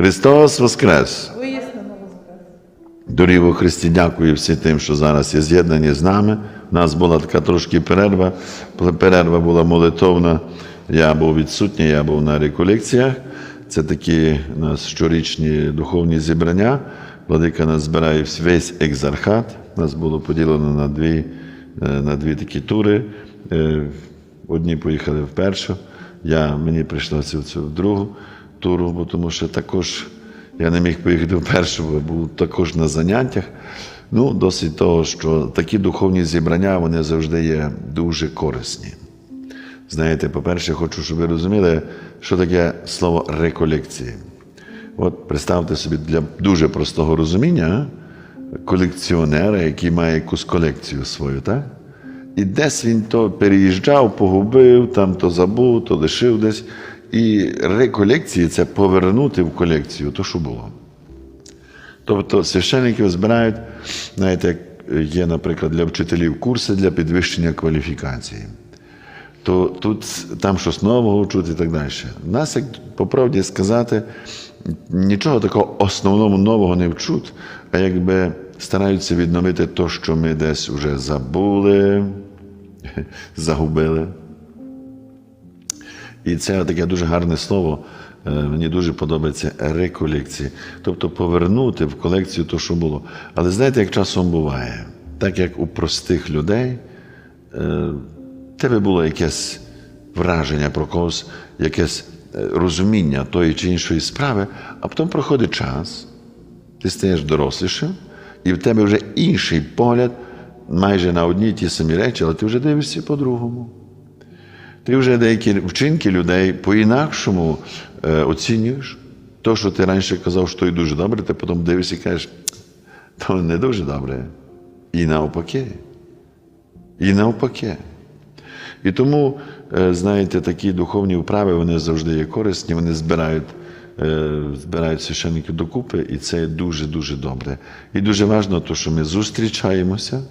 Христос Воскрес! Дорогі Христі, дякую всім тим, що зараз є з'єднані з нами. У нас була така трошки перерва. Перерва була молитовна. Я був відсутній, я був на реколекціях. Це такі у нас щорічні духовні зібрання. Владика нас збирає весь екзархат. Нас було поділено на дві, е, на дві такі тури. Е, Одні поїхали в першу, я, мені прийшлося в цю другу туру, бо тому що також я не міг поїхати в першу, бо був також на заняттях. Ну, досить того, що такі духовні зібрання вони завжди є дуже корисні. Знаєте, по-перше, хочу, щоб ви розуміли, що таке слово реколекції. От представте собі для дуже простого розуміння колекціонера, який має якусь колекцію свою, так? І десь він то переїжджав, погубив, там то забув, то лишив десь. І реколекції це повернути в колекцію то, що було. Тобто священників збирають, знаєте, як є, наприклад, для вчителів курси для підвищення кваліфікації. То тут там щось нового чути і так далі. Нас, як по правді сказати, нічого такого основного нового не вчуть, а якби стараються відновити те, що ми десь вже забули, загубили. І це таке дуже гарне слово. е, Мені дуже подобається реколекції. Тобто повернути в колекцію те, що було. Але знаєте, як часом буває, так як у простих людей, е, в тебе було якесь враження про когось, якесь е, розуміння тої чи іншої справи, а потім проходить час, ти стаєш дорослішим, і в тебе вже інший погляд майже на одні й ті самі речі, але ти вже дивишся по-другому. Ти вже деякі вчинки людей по-інакшому е, оцінюєш. То, що ти раніше казав, що і дуже добре, ти потім дивишся і кажеш, то не дуже добре. І навпаки. І навпаки. І тому, е, знаєте, такі духовні вправи вони завжди є корисні, вони збирають, е, збирають священників докупи, і це дуже-дуже добре. І дуже важливо, то, що ми зустрічаємося,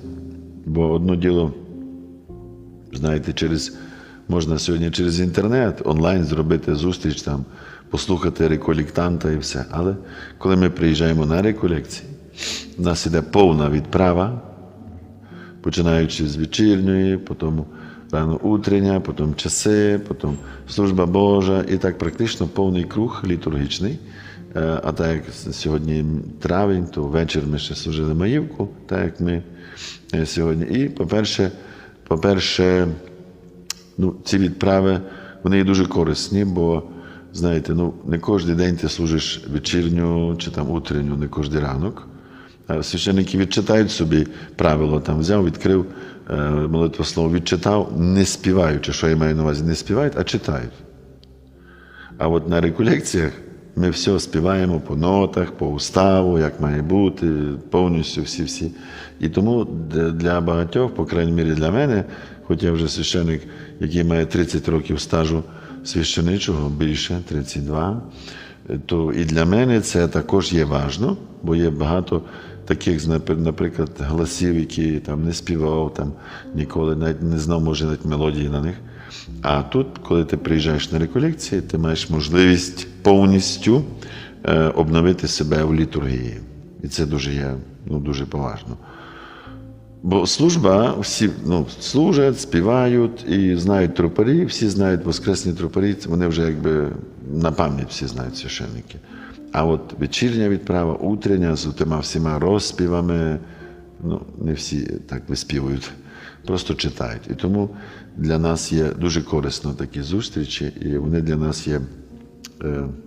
бо одно діло, знаєте, через, можна сьогодні через інтернет онлайн зробити зустріч, там, послухати реколектанта і все. Але коли ми приїжджаємо на реколекції, у нас іде повна відправа, починаючи з вечірньої, потім рано утрення, потім часи, потім служба Божа, і так практично повний круг літургічний. Е, А так як сьогодні травень, то ввечері ми ще служили Маївку, так як ми е, сьогодні. І, по-перше, по-перше, ну, ці відправи вони є дуже корисні, бо знаєте, ну, не кожен день ти служиш вечірню чи там утренню, не кожен ранок. А Священники відчитають собі правило, там взяв, відкрив молитву слово, відчитав, не співаючи, що я маю на увазі, не співають, а читають. А от на реколекціях ми все співаємо по нотах, по уставу, як має бути, повністю всі-всі. І тому для багатьох, по крайній мірі для мене, хоч я вже священик, який має 30 років стажу священичого, більше 32, то і для мене це також є важно, бо є багато таких, наприклад, голосів, які там не співав, там ніколи навіть не знав, може, навіть мелодії на них. А тут, коли ти приїжджаєш на реколекції, ти маєш можливість повністю е, обновити себе в літургії. І це дуже є ну, дуже поважно. Бо служба, всі ну, служать, співають і знають тропарі, всі знають воскресні тропарі, вони вже якби на пам'ять всі знають священники. А от вечірня відправа, утрення з тими всіма розспівами, ну, не всі так виспівують, просто читають. І тому для нас є дуже корисно такі зустрічі, і вони для нас є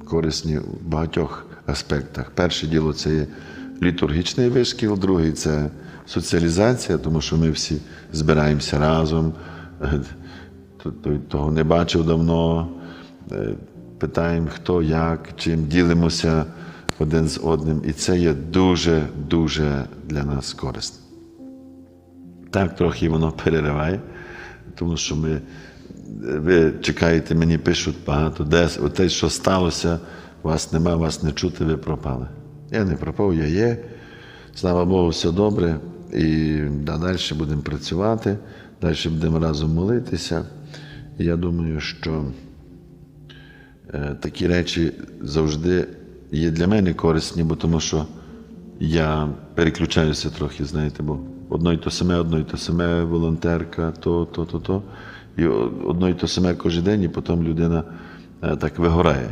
корисні в багатьох аспектах. Перше діло це є літургічний вишкіл, другий це соціалізація, тому що ми всі збираємося разом. Е, того не бачив давно. Е, Питаємо, хто як, чим ділимося один з одним. І це є дуже-дуже для нас корисно. Так, трохи воно перериває, тому що ми, ви чекаєте, мені пишуть багато, десь оте, що сталося, вас нема, вас не чути, ви пропали. Я не пропав, я є. Слава Богу, все добре. І далі будемо працювати, далі будемо разом молитися. І я думаю, що е, такі речі завжди є для мене корисні, бо тому що я переключаюся трохи, знаєте, бо одно й то саме, одно й то саме, волонтерка, то, то, то, то і одно і те саме кожен день, і потім людина е, так вигорає.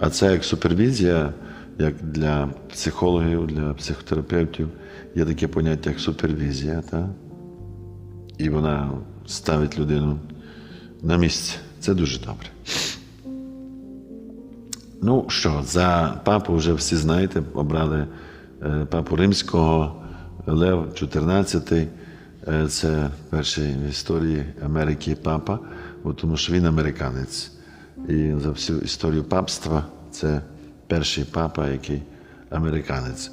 А це як супервізія, як для психологів, для психотерапевтів є таке поняття, як супервізія. Та? І вона ставить людину на місце. Це дуже добре. Ну що, за папу вже всі знаєте, обрали е, папу римського, Лев 14. Це перший в історії Америки папа, бо тому що він американець. І за всю історію папства це перший папа, який американець.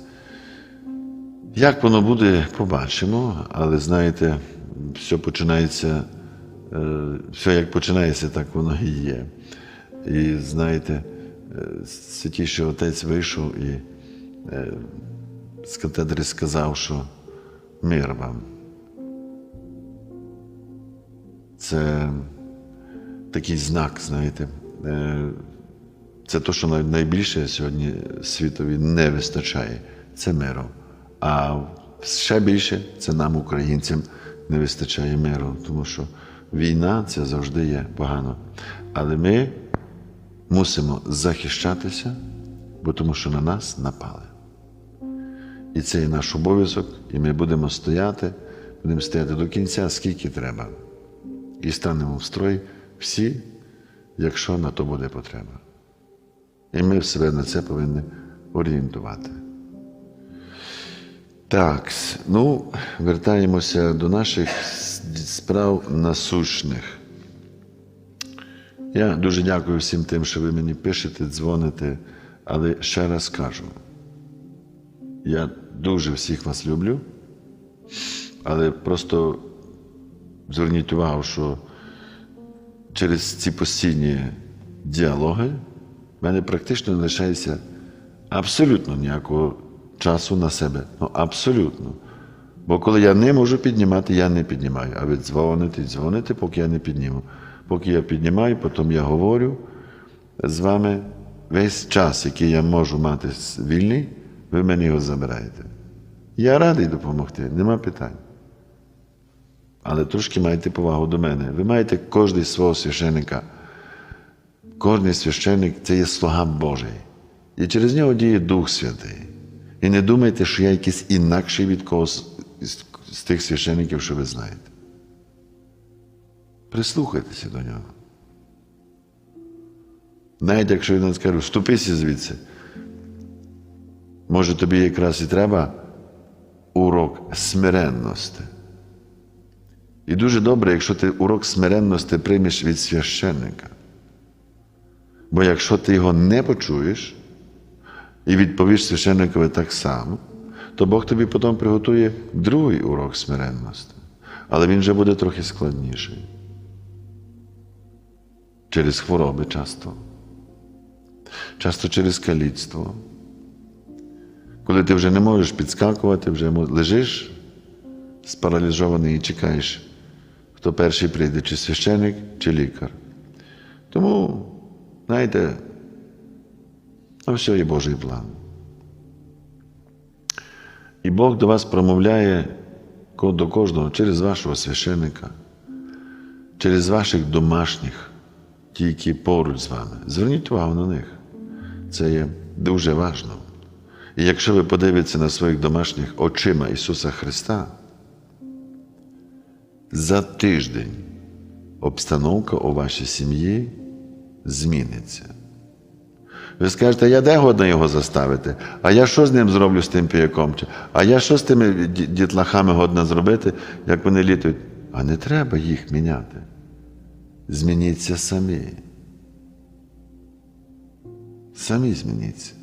Як воно буде, побачимо, але знаєте, все починається, е, все як починається, так воно і є. І знаєте, е, святіший отець вийшов і е, з катедри сказав, що мир вам. Це такий знак, знаєте. Е, Це те, що найбільше сьогодні світові не вистачає. Це миру. А ще більше це нам, українцям, не вистачає миру, тому що війна це завжди є погано. Але ми мусимо захищатися, бо тому що на нас напали. І це є наш обов'язок, і ми будемо стояти, будемо стояти до кінця, скільки треба. І станемо в строй всі, якщо на то буде потреба. І ми себе на це повинні орієнтувати. Так, ну, вертаємося до наших справ насущних. Я дуже дякую всім тим, що ви мені пишете, дзвоните, але ще раз кажу, я дуже всіх вас люблю, але просто зверніть увагу, що через ці постійні діалоги в мене практично не лишається абсолютно ніякого часу на себе. Ну, абсолютно. Бо коли я не можу піднімати, я не піднімаю. А ви дзвоните, дзвоните, поки я не підніму. Поки я піднімаю, потім я говорю з вами весь час, який я можу мати вільний, ви мені його забираєте. Я радий допомогти, нема питань. Але трошки майте повагу до мене. Ви маєте кожен свого священника. Кожний священник це є слуга Божий. І через нього діє Дух Святий. І не думайте, що я якийсь інакший від когось з тих священників, що ви знаєте. Прислухайтеся до нього. Навіть якщо він скаже, вступися звідси, може тобі якраз і треба урок смиренності. І дуже добре, якщо ти урок смиренності приймеш від священника. Бо якщо ти його не почуєш і відповіш священникові так само, то Бог тобі потім приготує другий урок смиренності. Але він вже буде трохи складніший. Через хвороби часто. Часто через каліцтво. Коли ти вже не можеш підскакувати, вже лежиш спаралізований і чекаєш, хто перший прийде, чи священик, чи лікар. Тому, знаєте, на все є Божий план. І Бог до вас промовляє до кожного через вашого священника, через ваших домашніх, ті, які поруч з вами. Зверніть увагу на них. Це є дуже важливо. І якщо ви подивитеся на своїх домашніх очима Ісуса Христа, за тиждень обстановка у вашій сім'ї зміниться. Ви скажете, я де годна його заставити? А я що з ним зроблю з тим піяком? А я що з тими дітлахами годна зробити, як вони літають? А не треба їх міняти. Змініться самі. Самі змініться.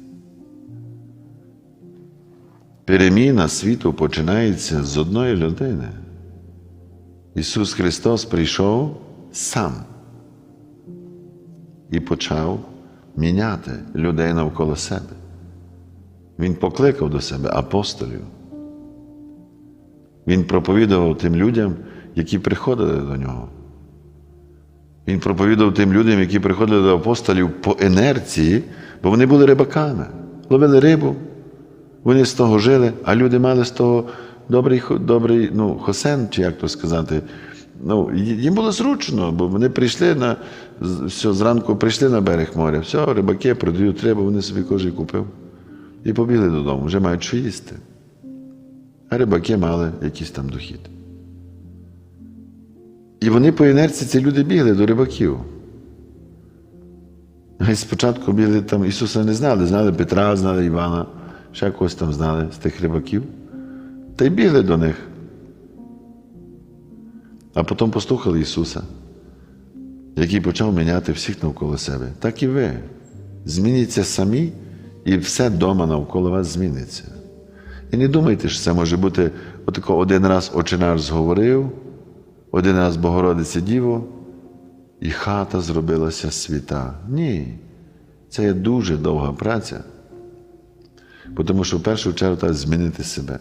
Переміна світу починається з одної людини. Ісус Христос прийшов сам і почав міняти людей навколо себе. Він покликав до себе апостолів. Він проповідував тим людям, які приходили до нього. Він проповідав тим людям, які приходили до апостолів по інерції, Бо вони були рибаками, ловили рибу, вони з того жили, а люди мали з того добрий, добрий ну, хосен, чи як то сказати. Ну, їм було зручно, бо вони прийшли на все, зранку прийшли на берег моря, все, рибаки продають рибу, вони собі кожен купив. І побігли додому, вже мають що їсти. А рибаки мали якийсь там дохід. І вони по інерції, ці люди бігли до рибаків. А спочатку бігли там, Ісуса не знали, знали Петра, знали Івана, ще когось там знали з тих рибаків. Та й бігли до них. А потім послухали Ісуса, який почав міняти всіх навколо себе. Так і ви. Змініться самі, і все дома навколо вас зміниться. І не думайте, що це може бути отако один раз очинар зговорив, один раз Богородиця Діво, і хата зробилася світа. Ні. Це є дуже довга праця. Тому що в першу чергу треба змінити себе.